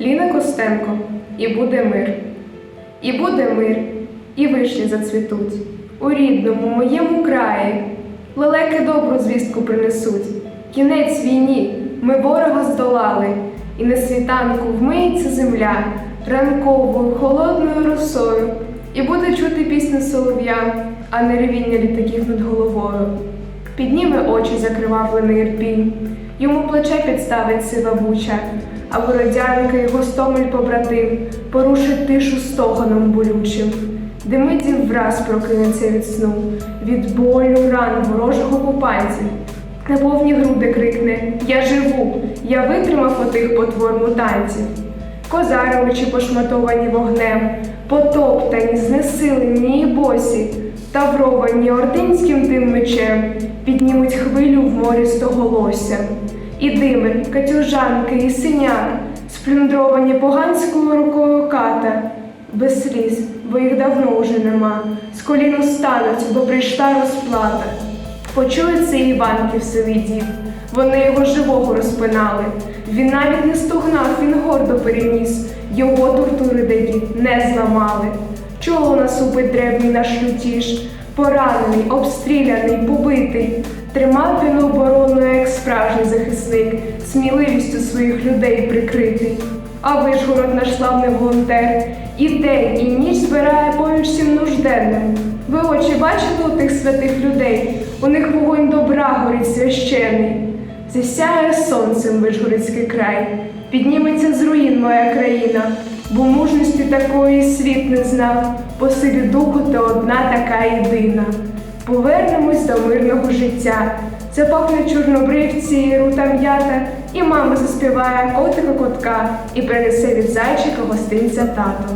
Ліна Костенко, і буде мир. І буде мир, і вишні зацвітуть. У рідному моєму краї лелеки добру звістку принесуть. Кінець війні, ми ворога здолали, і на світанку вмиється земля ранковою холодною росою, і буде чути пісню солов'я, а не ревіння літаків над головою. Підніме очі закривавлений Ірпінь, йому плече підставить сива буча, а бородянка й гостомель побратим порушить тишу стогоном болючим. Демидів враз прокинеться від сну, від болю ран ворожих окупантів. На повні груди крикне Я живу, я витримав отих потвор мутантів. Козаровичі пошматовані вогнем, потоптані, знесилені і босі, тавровані ординським тим мечем, піднімуть хвилю в морі стоголосся. І димир, катюжанки, і синяк, сплюндровані поганською рукою ката, без сліз, бо їх давно уже нема, з колін стануть, бо прийшла розплата. Почує це Іванків сивий дід. Вони його живого розпинали. Він навіть не стогнав, він гордо переніс. Його тортури даї не зламали. Чого насупить древній наш лютіш, поранений, обстріляний, побитий. Тримав він оборону, як справжній захисник, сміливістю своїх людей прикритий. А Вишгород наш славний волонтер, і день, і ніч збирає поміж всім нужденним. Ви очі бачите у тих святих людей? У них вогонь добра горить священний. Засяє сонцем Вишгородський край, підніметься з руїн моя країна, бо мужності такої світ не знав, по силі духу та одна така єдина. Повернемось до мирного життя. Запахне чорнобривці, і рута м'ята, і мама заспіває котика котка і принесе від зайчика гостинця тато.